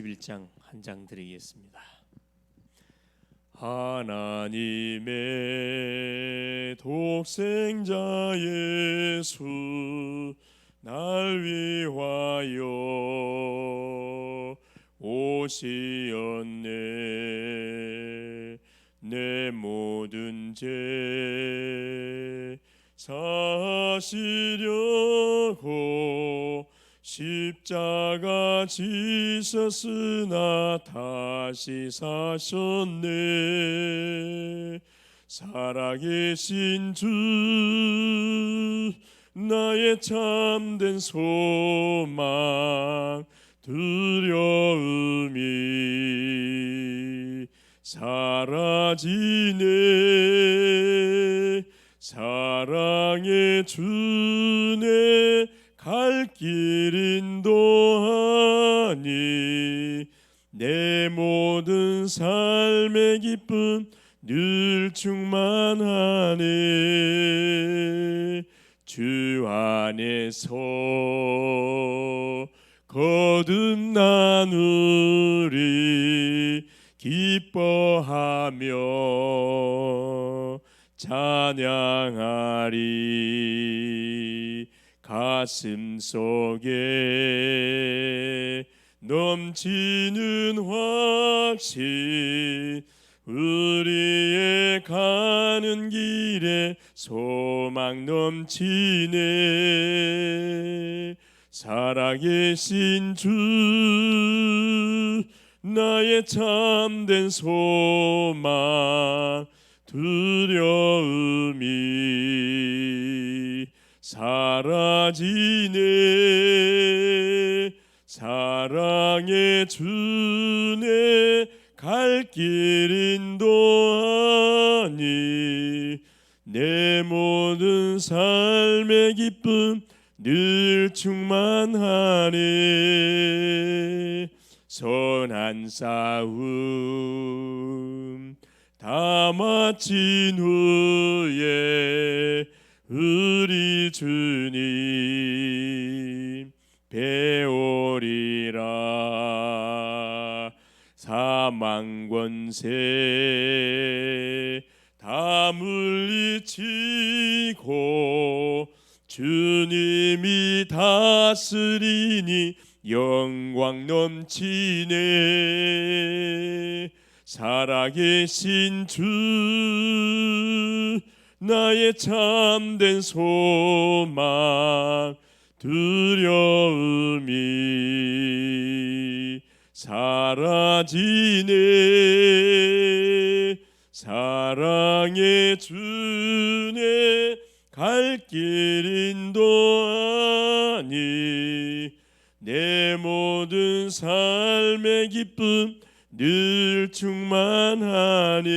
11장 한 장 드리겠습니다. 하나님의 독생자 예수 날 위하여 오시었네 내 모든 죄 사시려고 십자가 지셨으나 다시 사셨네. 살아계신 주 나의 참된 소망 두려움이 사라지네. 사랑의 주 삶의 기쁨 늘 충만하네. 주 안에서 거듭나누리 기뻐하며 찬양하리. 가슴 속에 넘치는 확신 우리의 가는 길에 소망 넘치네. 살아계신 주 나의 참된 소망 두려움이 사라지네 사랑의 주내 갈길 인도하니 내 모든 삶의 기쁨 늘 충만하네 선한 싸움 다 마친 후에 우리 주님 배우리라. 사망 권세 다 물리치고 주님이 다스리니 영광 넘치네. 살아계신 주 나의 참된 소망 두려움이 사라지네. 사랑의 주내 갈길 인도하니. 내 모든 삶의 기쁨 늘 충만하네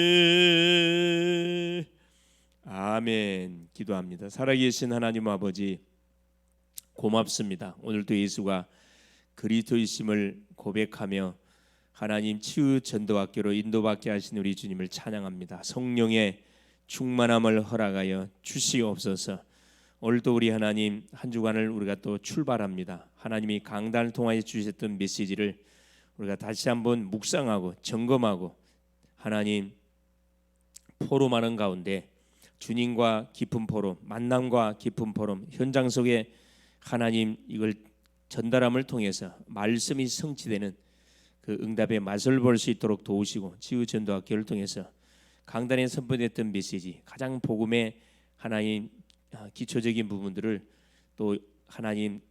아멘. 기도합니다. 살아계신 하나님 아버지 고맙습니다 오늘도 예수가 그리스도이심을 고백하며 하나님 치유 전도학교로 인도받게 하신 우리 주님을 찬양합니다 성령의 충만함을 허락하여 주시옵소서. 오늘도 우리 하나님 한 주간을 우리가 또 출발합니다. 하나님이 강단을 통하여 주셨던 메시지를 우리가 다시 한번 묵상하고 점검하고 하나님 포럼하는 가운데 주님과 깊은 포럼, 만남과 깊은 포럼 현장 속에 하나님 이걸 전달함을 통해서 말씀이 성취되는 그 응답의 맛을 볼 수 있도록 도우시고 치유 전도학교를 통해서 강단에 선포됐던 메시지 가장 복음의 하나님 아, 기초적인 부분들을 또 하나님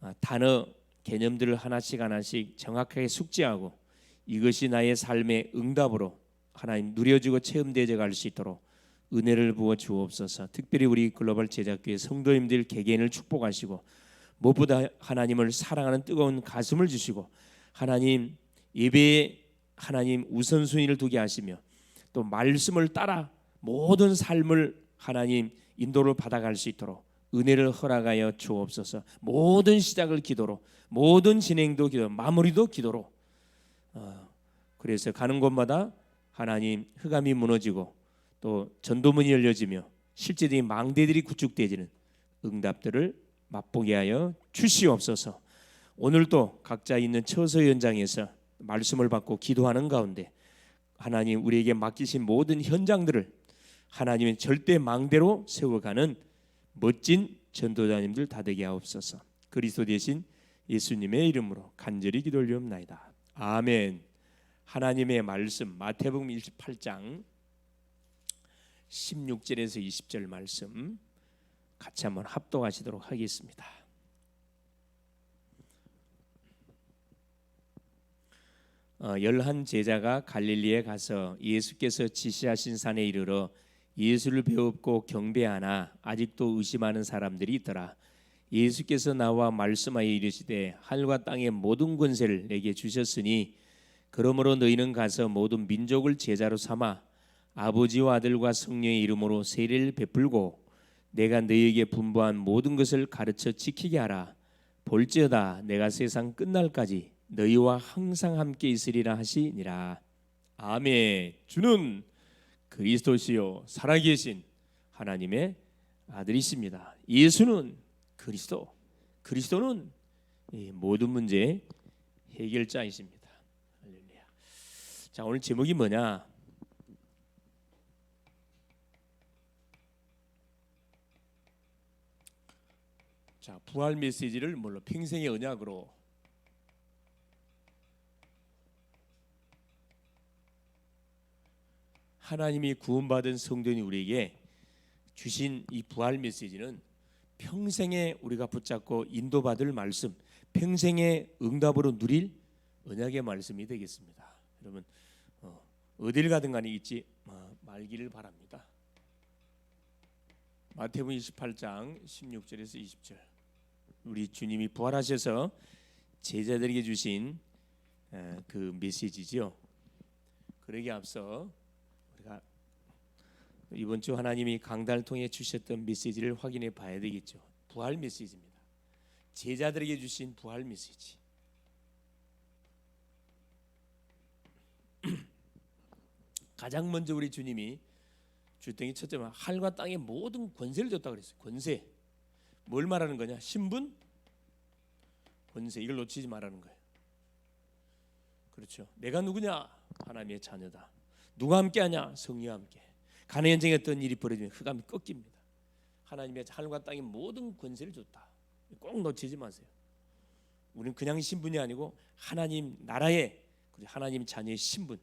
아, 단어 개념들을 하나씩 하나씩 정확하게 숙지하고 이것이 나의 삶의 응답으로 하나님 누려지고 체험되어 갈 수 있도록 은혜를 부어 주옵소서. 특별히 우리 글로벌 제작교회 성도님들 개개인을 축복하시고 무엇보다 하나님을 사랑하는 뜨거운 가슴을 주시고 하나님 예배에 하나님 우선순위를 두게 하시며 또 말씀을 따라 모든 삶을 하나님 인도를 받아갈 수 있도록 은혜를 허락하여 주옵소서. 모든 시작을 기도로, 모든 진행도 기도, 마무리도 기도로. 어, 그래서 가는 곳마다 하나님 흑암이 무너지고 또 전도문이 열려지며 실제적인 망대들이 구축되지는 응답들을 맛보게 하여 주시옵소서. 오늘도 각자 있는 처소 현장에서 말씀을 받고 기도하는 가운데 하나님 우리에게 맡기신 모든 현장들을 하나님의 절대 망대로 세워가는 멋진 전도자님들 다 되게 하옵소서. 그리스도 대신 예수님의 이름으로 간절히 기도 올리옵나이다. 아멘. 하나님의 말씀 마태복음 28장 16절에서 20절 말씀 같이 한번 합독하시도록 하겠습니다. 어, 열한 제자가 갈릴리에 가서 예수께서 지시하신 산에 이르러 예수를 배웁고 경배하나 아직도 의심하는 사람들이 있더라. 예수께서 나와 말씀하여 이르시되 하늘과 땅의 모든 권세를 내게 주셨으니 그러므로 너희는 가서 모든 민족을 제자로 삼아 아버지와 아들과 성령의 이름으로 세례를 베풀고 내가 너희에게 분부한 모든 것을 가르쳐 지키게 하라. 볼지어다 내가 세상 끝날까지 너희와 항상 함께 있으리라 하시니라. 아멘. 주는 그리스도시요 살아계신 하나님의 아들이십니다. 예수는 그리스도. 그리스도는 이 모든 문제 해결자이십니다. 할렐루야. 자 오늘 제목이 뭐냐? 자 부활 메시지를 뭘로 평생의 언약으로 하나님이 구원받은 성도인 우리에게 주신 이 부활 메시지는 평생에 우리가 붙잡고 인도받을 말씀, 평생의 응답으로 누릴 언약의 말씀이 되겠습니다. 여러분 어, 어딜 가든 간에 잊지 마- 말기를 바랍니다. 마태복음 28장 16절에서 20절 우리 주님이 부활하셔서 제자들에게 주신 에, 그 메시지죠. 그러기 앞서 우리가 이번 주 하나님이 강단을 통해 주셨던 메시지를 확인해 봐야 되겠죠. 부활 메시지입니다. 제자들에게 주신 부활 메시지. 가장 먼저 우리 주님이 주덩이 첫째 말 하늘과 땅의 모든 권세를 줬다 그랬어요. 권세. 뭘 말하는 거냐? 신분, 권세 이걸 놓치지 말라는 거예요. 그렇죠. 내가 누구냐? 하나님의 자녀다. 누가 함께하냐? 성령과 함께. 현장에 어떤 일이 벌어지면 흑암이 꺾입니다. 하나님의 하늘과 땅의 모든 권세를 줬다. 꼭 놓치지 마세요. 우리는 그냥 신분이 아니고 하나님 나라의 하나님 자녀의 신분.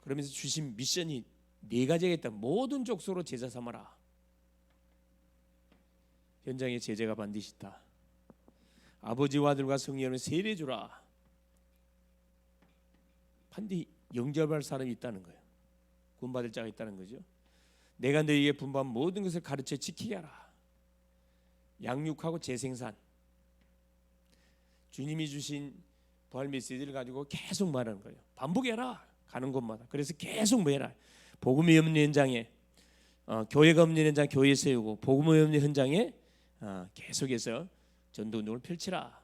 그러면서 주신 미션이 네 가지가 있다. 모든 족속으로 제자 삼아라. 현장에 제재가 반드시 있다. 아버지와 아들과 성령을 세례 주라. 반드시 영접할 사람이 있다는 거예요. 구원받을 자가 있다는 거죠. 내가 너희에게 분부한 모든 것을 가르쳐 지키게 하라. 양육하고 재생산. 주님이 주신 부활 메시지를 가지고 계속 말하는 거예요. 반복해라. 가는 곳마다. 그래서 계속 뭐해라. 복음이 없는 현장에 어, 교회가 없는 현장 교회 세우고 복음이 없는 현장에 어, 계속해서 전도 운동을 펼치라.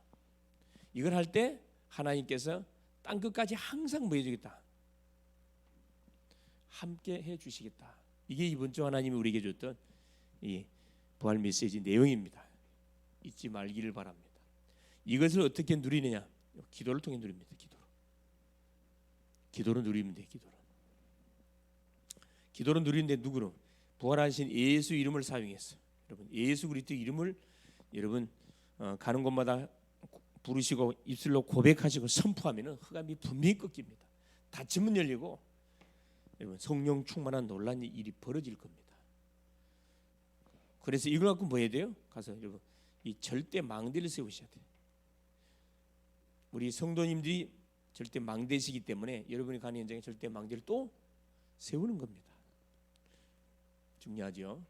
이걸 할 때 하나님께서 땅 끝까지 항상 뭐 해주겠다. 함께 해주시겠다. 이게 이번 주 하나님이 우리에게 줬던 이 부활 메시지 내용입니다. 잊지 말기를 바랍니다. 이것을 어떻게 누리느냐? 기도를 통해 누립니다. 기도로. 기도로 누리면 돼. 기도로. 기도로 누리는데 누구로? 부활하신 예수 이름을 사용했어. 여러분 예수 그리스도 이름을 여러분 어, 가는 곳마다 부르시고 입술로 고백하시고 선포하면은 흑암이 분명히 꺾입니다. 닫히면 열리고 여러분 성령 충만한 놀란 일이 벌어질 겁니다. 그래서 이걸 갖고 뭐 해야 돼요? 가서 여러분 이 절대 망대를 세우셔야 돼요. 우리 성도님들이 절대 망대시기 때문에 여러분이 가는 현장에 절대 망대를 또 세우는 겁니다. 중요하죠.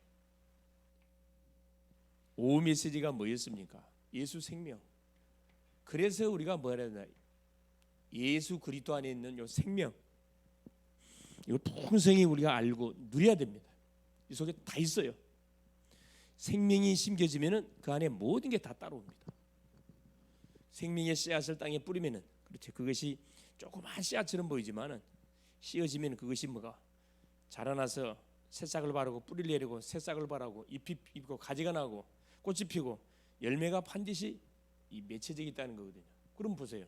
오후 메시지가 뭐였습니까? 예수 생명. 그래서 우리가 뭐라 해야 되나? 예수 그리스도 안에 있는 요 생명. 이거 풍성히 우리가 알고 누려야 됩니다. 이 속에 다 있어요. 생명이 심겨지면은 그 안에 모든 게 다 따라옵니다. 생명의 씨앗을 땅에 뿌리면은 그렇죠. 그것이 조그만 씨앗처럼 보이지만은 씌어지면 그것이 뭐가 자라나서 새싹을 바르고 뿌리를 내리고 새싹을 바르고 잎이 피고 가지가 나고 꽃이 피고 열매가 반드시 이 맺혀져 있다는 거거든요. 그럼 보세요.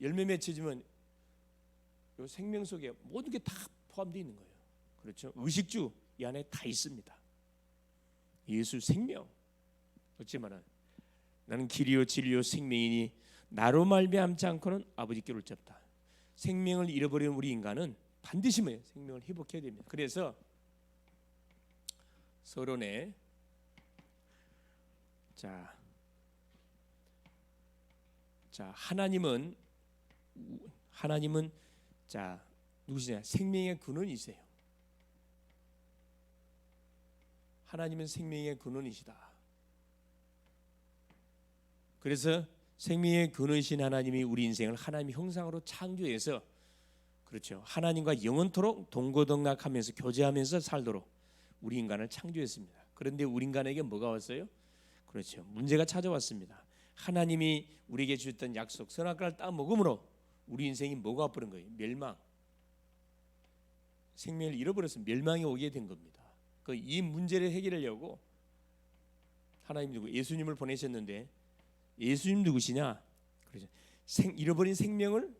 열매 맺혀지면 요 생명 속에 모든 게 다 포함되어 있는 거예요. 그렇죠? 의식주 이 안에 다 있습니다. 예수 생명. 어찌말은 나는 길이요 진리요 생명이니 나로 말미암지 않고는 아버지께 올 잡다. 생명을 잃어버리는 우리 인간은 반드시? 생명을 회복해야 됩니다. 그래서 서론에 자, 자 하나님은 하나님은 자 누구시냐? 생명의 근원이세요. 하나님은 생명의 근원이시다. 그래서 생명의 근원이신 하나님이 우리 인생을 하나님의 형상으로 창조해서 그렇죠. 하나님과 영원토록 동고동락하면서 교제하면서 살도록 우리 인간을 창조했습니다. 그런데 우리 인간에게 뭐가 왔어요? 그렇죠. 문제가 찾아왔습니다. 하나님이 우리에게 주셨던 약속 선악과를 따 먹음으로 우리 인생이 뭐가 와버린 거예요? 멸망. 생명을 잃어버려서 멸망이 오게 된 겁니다. 그 이 문제를 해결하려고 하나님 누구 예수님을 보내셨는데 예수님 누구시냐? 그렇죠. 생, 잃어버린 생명을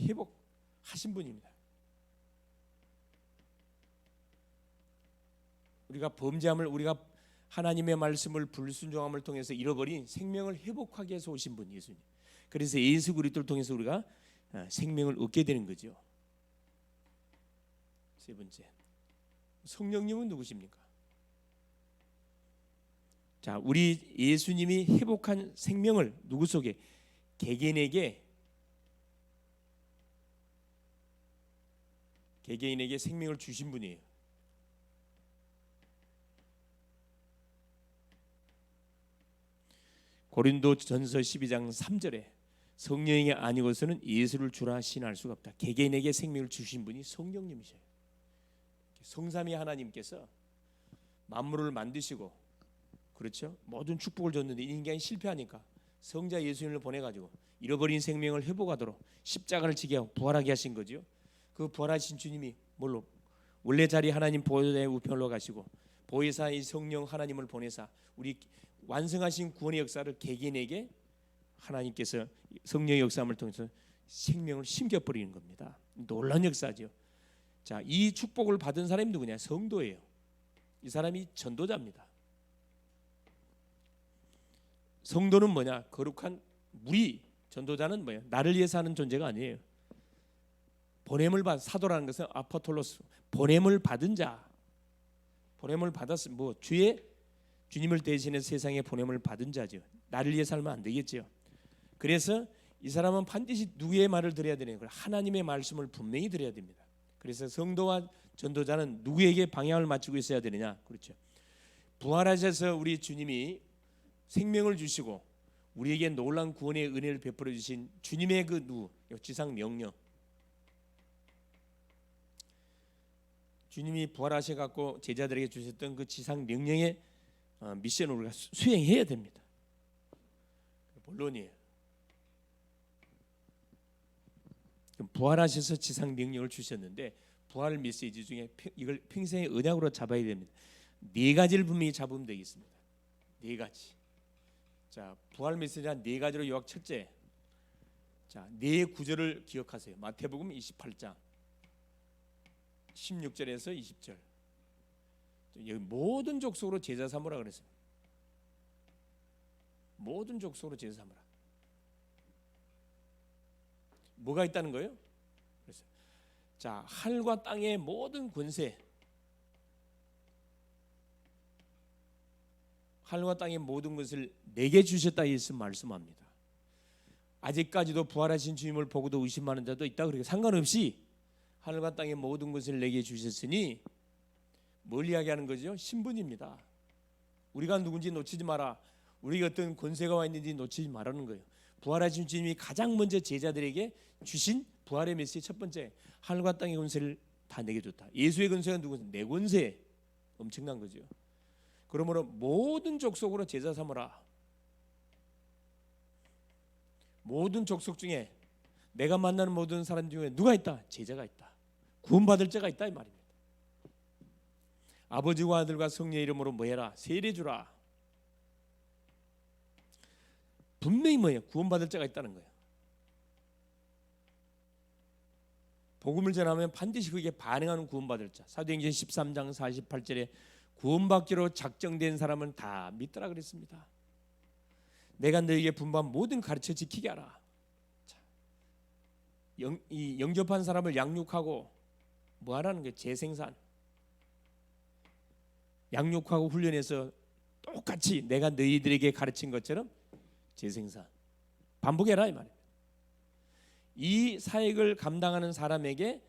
회복하신 분입니다. 우리가 범죄함을 우리가 하나님의 말씀을 불순종함을 통해서 잃어버린 생명을 회복하기 위해서 오신 분 예수님. 그래서 예수 그리스도를 통해서 우리가 아, 생명을 얻게 되는 거죠. 세 번째. 성령님은 누구십니까? 자, 우리 예수님이 회복한 생명을 누구 속에 개개인에게 개개인에게 생명을 주신 분이에요. 고린도 전서 12장 3절에 성령이 아니고서는 예수를 주라 신할 수가 없다. 개개인에게 생명을 주신 분이 성령님이셔요. 성삼위 하나님께서 만물을 만드시고 그렇죠? 모든 축복을 줬는데 인간이 실패하니까 성자 예수님을 보내 가지고 잃어버린 생명을 회복하도록 십자가를 지게 하고 부활하게 하신 거죠. 그 부활하신 주님이 뭘로 원래 자리 하나님 보좌의 우편으로 가시고 보혜사 이 성령 하나님을 보내사 우리 완성하신 구원의 역사를 개개인에게 하나님께서 성령의 역사함을 통해서 생명을 심겨 버리는 겁니다. 놀란 역사죠. 자, 이 축복을 받은 사람이 누구냐? 성도예요. 이 사람이 전도자입니다. 성도는 뭐냐? 거룩한 무리 전도자는 뭐야? 나를 위해서 하는 존재가 아니에요. 보냄을 받 사도라는 것은 아포톨로스 보냄을 받은 자. 보냄을 받았 뭐 주의 주님을 대신해 세상에 보냄을 받은 자죠. 나를 위해 살면 안 되겠죠. 그래서 이 사람은 반드시 누구의 말을 들어야 되는 걸 하나님의 말씀을 분명히 들어야 됩니다. 그래서 성도와 전도자는 누구에게 방향을 맞추고 있어야 되느냐? 그렇죠. 부활하셔서 우리 주님이 생명을 주시고 우리에게 놀란 구원의 은혜를 베풀어 주신 주님의 그 누구 지상 명령 주님이 부활하셔 갖고 제자들에게 주셨던 그 지상 명령의 어, 미션을 우리가 수- 수행해야 됩니다. 본론이에요. 부활하셔서 지상 명령을 주셨는데 부활 메시지 중에 평- 이걸 평생의 언약으로 잡아야 됩니다. 네 가지를 분명히 잡으면 되겠습니다. 네 가지. 자, 부활 메시지 한네 가지로 요약 첫째. 자, 네 구절을 기억하세요. 마태복음 28장 16절에서 20절. 모든 족속으로 제자 삼으라 그랬어요. 모든 족속으로 제자 삼으라. 뭐가 있다는 거예요? 그래서 자 하늘과 땅의 모든 권세, 하늘과 땅의 모든 것을 내게 주셨다 예수 말씀합니다. 아직까지도 부활하신 주님을 보고도 의심하는 자도 있다. 그렇게 상관없이 하늘과 땅의 모든 것을 내게 주셨으니 뭘 이야기하는 거죠? 신분입니다. 우리가 누군지 놓치지 마라. 우리가 어떤 권세가 와 있는지 놓치지 말라는 거예요. 부활하신 주님이 가장 먼저 제자들에게 주신 부활의 메시지 첫 번째 하늘과 땅의 권세를 다 내게 줬다. 예수의 권세가 누구냐? 내 권세. 엄청난 거죠. 그러므로 모든 족속으로 제자 삼으라. 모든 족속 중에 내가 만나는 모든 사람 중에 누가 있다? 제자가 있다. 구원받을 자가 있다 이 말입니다. 아버지와 아들과 성령의 이름으로 뭐해라? 세례 주라. 분명히 뭐예요? 구원받을 자가 있다는 거예요. 복음을 전하면 반드시 그게 반응하는 구원받을 자. 사도행전 13장 48절에 구원받기로 작정된 사람은 다 믿더라 그랬습니다. 내가 너에게 분부한 모든 가르쳐 지키게 하라. 자, 영, 이 영접한 사람을 양육하고 뭐 하라는 게 재생산. 양육하고 훈련해서 똑같이 내가 너희들에게 가르친 것처럼 재생산. 반복해라 이 말이에요. 이 사역을 감당하는 사람에게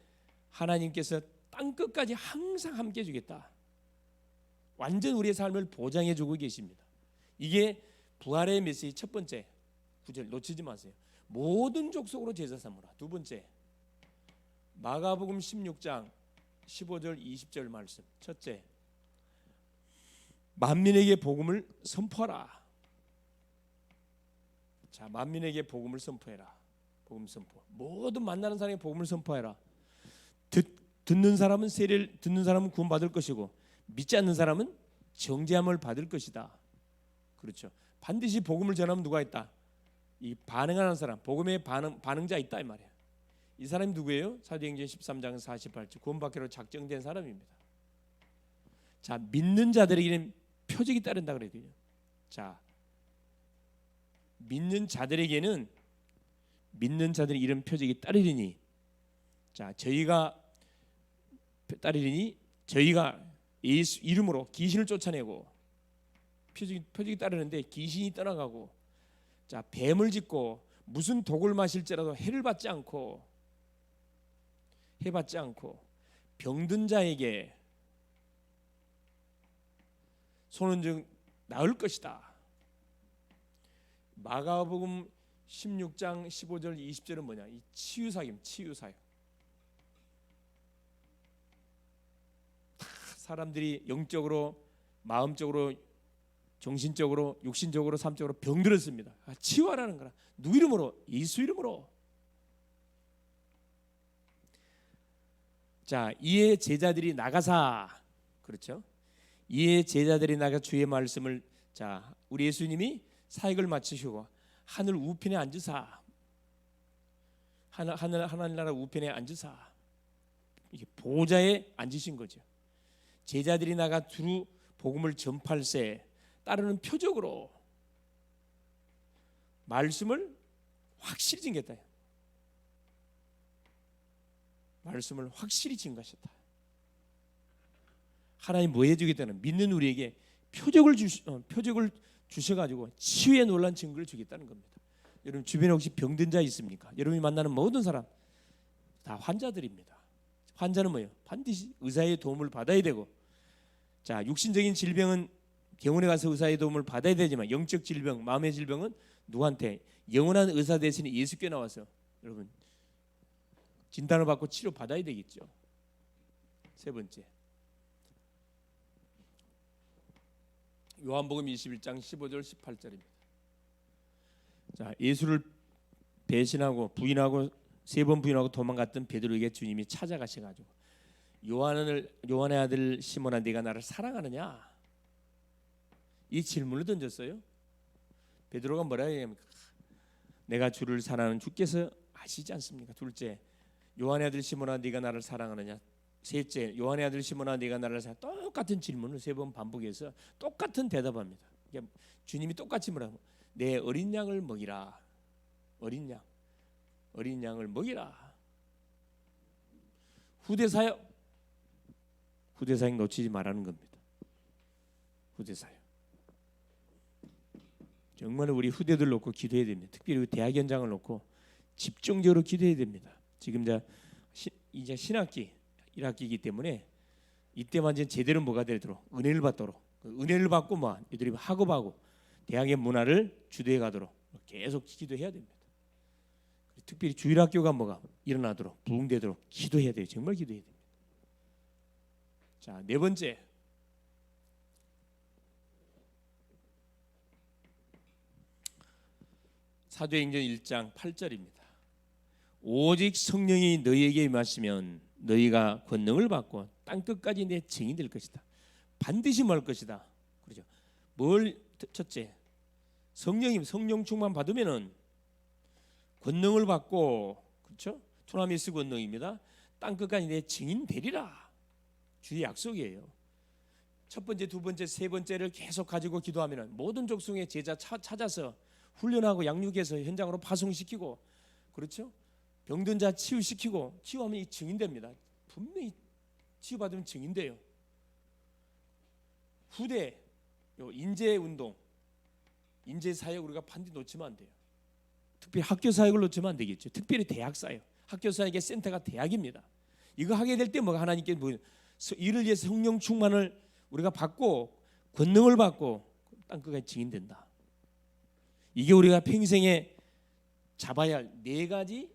하나님께서 땅 끝까지 항상 함께 해 주겠다. 완전 우리의 삶을 보장해 주고 계십니다. 이게 부활의 메시지 첫 번째 구절 놓치지 마세요. 모든 족속으로 제자 삼으라. 두 번째 마가복음 16장 15절 20절 말씀. 첫째 만민에게 복음을 선포하라. 자, 만민에게 복음을 선포해라. 복음 선포. 모든 만나는 사람에게 복음을 선포해라. 듣, 듣는 사람은 세례를 듣는 사람은 구원받을 것이고 믿지 않는 사람은 정죄함을 받을 것이다. 그렇죠. 반드시 복음을 전하면 누가 있다? 이 반응하는 사람, 복음의 반응 반응자 있다 이 말이야. 이 사람이 누구예요? 사도행전 13장 48절 구원받기로 작정된 사람입니다. 자, 믿는 자들에게는 표적이 따른다 그랬거든요. 자, 믿는 자들에게는 믿는 자들의 이런 표적이 따르리니 자 저희가 따르리니 저희가 예수 이름으로 귀신을 쫓아내고 표적이 표적이 따르는데 귀신이 떠나가고 자 뱀을 짓고 무슨 독을 마실지라도 해를 받지 않고 해 받지 않고 병든 자에게 손은 즉 나을 것이다. 마가복음 16장 15절 20절은 뭐냐? 이 치유 사역, 치유 사역. 사람들이 영적으로, 마음적으로, 정신적으로, 육신적으로, 삶적으로 병들었습니다. 아, 치유하라는 거라. 누구 이름으로? 예수 이름으로. 자, 이에 제자들이 나가사 그렇죠? 이에 제자들이 나가 주의 말씀을 자, 우리 예수님이 사역을 마치시고 하늘 우편에 앉으사 하늘 하늘 하나님 나라 우편에 앉으사 이게 보좌에 앉으신 거죠. 제자들이 나가 두루 복음을 전팔세 따르는 표적으로 말씀을 확실히 증겼다. 말씀을 확실히 증가하셨다. 하나님 뭐 해주겠다는 믿는 우리에게 표적을 주시 어, 표적을 주셔가지고 치유에 놀란 증거를 주겠다는 겁니다. 여러분 주변에 혹시 병든 자 있습니까? 여러분이 만나는 모든 사람 다 환자들입니다. 환자는 뭐예요? 반드시 의사의 도움을 받아야 되고, 자 육신적인 질병은 병원에 가서 의사의 도움을 받아야 되지만 영적 질병, 마음의 질병은 누구한테 영원한 의사 대신에 예수께 나와서 여러분 진단을 받고 치료 받아야 되겠죠. 세 번째 요한복음 21장 15절 18절입니다. 자, 예수를 배신하고 부인하고 세 번 부인하고 도망갔던 베드로에게 주님이 찾아가셔 가지고 요한을 요한의 아들 시몬아 네가 나를 사랑하느냐? 이 질문을 던졌어요. 베드로가 뭐라 얘기합니까? 내가 주를 사랑하는 주께서 아시지 않습니까? 둘째, 요한의 아들 시몬아 네가 나를 사랑하느냐? 셋째, 요한의 아들 시몬아 네가 나를 사랑 똑같은 질문을 세 번 반복해서 똑같은 대답합니다. 그러니까 주님이 똑같이 뭐라고? 내 어린 양을 먹이라. 어린 양. 어린 양을 먹이라. 후대 사역. 후대 사역 놓치지 말라는 겁니다. 후대 사역. 정말 우리 후대들 놓고 기도해야 됩니다. 특별히 대학 현장을 놓고 집중적으로 기도해야 됩니다. 지금 이제 신학기 1학기이기 때문에 이때만 이제 제대로 뭐가 되도록 은혜를 받도록 그 은혜를 받고 뭐 이들이 학업하고 대학의 문화를 주도해 가도록 계속 기도해야 됩니다. 특별히 주일학교가 뭐가 일어나도록 부흥되도록 기도해야 돼요. 정말 기도해야 됩니다. 자, 네 번째. 사도행전 1장 8절입니다. 오직 성령이 너희에게 임하시면 너희가 권능을 받고 땅 끝까지 내 증인 될 것이다. 반드시 뭘 것이다. 그렇죠. 뭘 첫째 성령님 성령 충만 받으면은 권능을 받고 그렇죠? 투나미스 권능입니다. 땅 끝까지 내 증인 되리라. 주의 약속이에요. 첫 번째, 두 번째, 세 번째를 계속 가지고 기도하면은 모든 족속의 제자 차- 찾아서 훈련하고 양육해서 현장으로 파송시키고 그렇죠? 병든 자 치유시키고 치유하면 이 증인됩니다. 분명히 치유받으면 증인돼요. 후대 요 인재 운동, 인재 사역 우리가 반드시 놓치면 안 돼요. 특별히 학교 사역을 놓치면 안 되겠죠. 특별히 대학 사역, 학교 사역의 센터가 대학입니다. 이거 하게 될 때 뭐가 하나님께 뭐 서- 이를 위해 성령 충만을 우리가 받고 권능을 받고 땅 끝까지 증인된다. 이게 우리가 평생에 잡아야 할 네 가지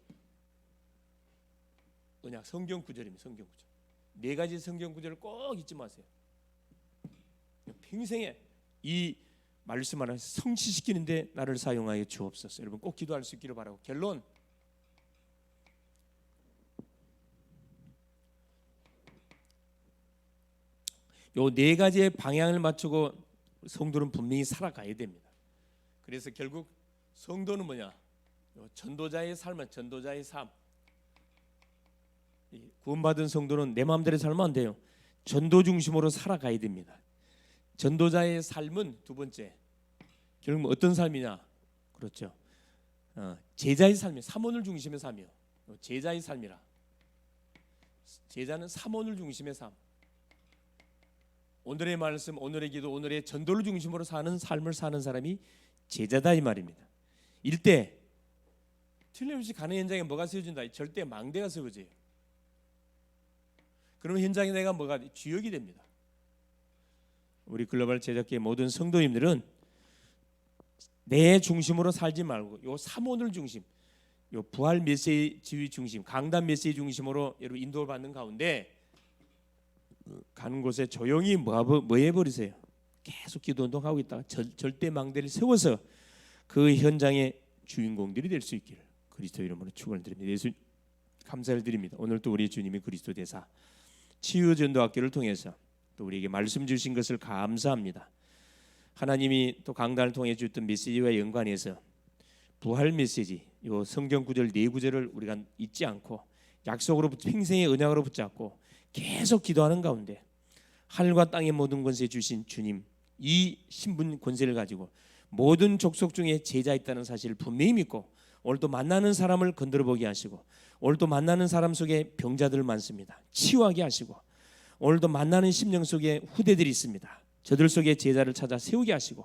언약 성경 구절입니다. 성경 구절. 네 가지 성경 구절을 꼭 잊지 마세요. 평생에 이 말씀을 성취시키는데 나를 사용하여 주옵소서. 여러분 꼭 기도할 수 있기를 바라고. 결론 요 네 가지의 방향을 맞추고 성도는 분명히 살아가야 됩니다. 그래서 결국 성도는 뭐냐? 요 전도자의 삶은 전도자의 삶. 이 구원받은 성도는 내 마음대로 살면 안 돼요. 전도 중심으로 살아가야 됩니다. 전도자의 삶은 두 번째. 결국 어떤 삶이냐? 그렇죠. 어, 제자의 삶이 사모를 중심의 삶이요. 요 제자의 삶이라. 제자는 사모를 중심의 삶. 오늘의 말씀, 오늘의 기도, 오늘의 전도를 중심으로 사는 삶을 사는 사람이 제자다 이 말입니다. 일대 틀림없이 가는 현장에 뭐가 세워진다? 절대 망대가 세워져요. 그러면 현장에 내가 뭐가 주역이 됩니다. 우리 글로벌 제작계 모든 성도님들은 내 중심으로 살지 말고 요 사모를 중심, 요 부활 메시지 중심, 강단 메시지 중심으로 여러분 인도를 받는 가운데 가는 곳에 조용히 뭐, 뭐 해 버리세요. 계속 기도 운동하고 있다가 절, 절대 망대를 세워서 그 현장의 주인공들이 될 수 있기를 그리스도 이름으로 축원을 드립니다. 예수 감사를 드립니다. 오늘 또 우리 주님이 그리스도 대사 치유 전도 학교를 통해서 또 우리에게 말씀 주신 것을 감사합니다. 하나님이 또 강단을 통해 주었던 메시지와 연관해서 부활 메시지 요 성경 구절 네 구절을 우리가 잊지 않고 약속으로 붙- 평생의 언약으로 붙잡고 계속 기도하는 가운데 하늘과 땅의 모든 권세 주신 주님 이 신분 권세를 가지고 모든 족속 중에 제자 있다는 사실을 분명히 믿고 오늘도 만나는 사람을 건드려 보게 하시고 오늘도 만나는 사람 속에 병자들 많습니다. 치유하게 하시고 오늘도 만나는 심령 속에 후대들이 있습니다. 저들 속에 제자를 찾아 세우게 하시고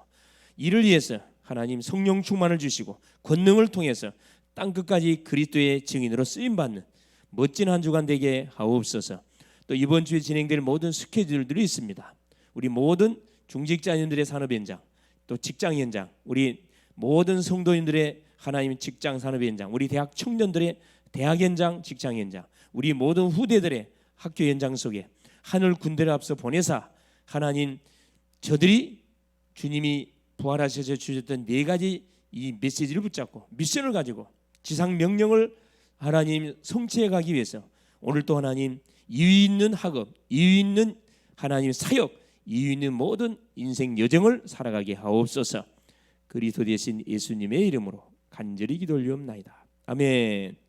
이를 위해서 하나님 성령 충만을 주시고 권능을 통해서 땅 끝까지 그리스도의 증인으로 쓰임 받는 멋진 한 주간 되게 하옵소서. 또 이번 주에 진행될 모든 스케줄들이 있습니다. 우리 모든 중직자님들의 산업 현장, 또 직장 현장, 우리 모든 성도님들의 하나님 직장 산업 현장, 우리 대학 청년들의 대학 현장, 직장 현장, 우리 모든 후대들의 학교 현장 속에 하늘 군대를 앞서 보내사 하나님 저들이 주님이 부활하셔서 주셨던 네 가지 이 메시지를 붙잡고 미션을 가지고 지상 명령을 하나님 성취해 가기 위해서 오늘 또 하나님 이유 있는 학업, 이유 있는 하나님 사역, 이유 있는 모든 인생 여정을 살아가게 하옵소서. 그리스도 되신 예수님의 이름으로 간절히 기도 올리옵나이다. 아멘.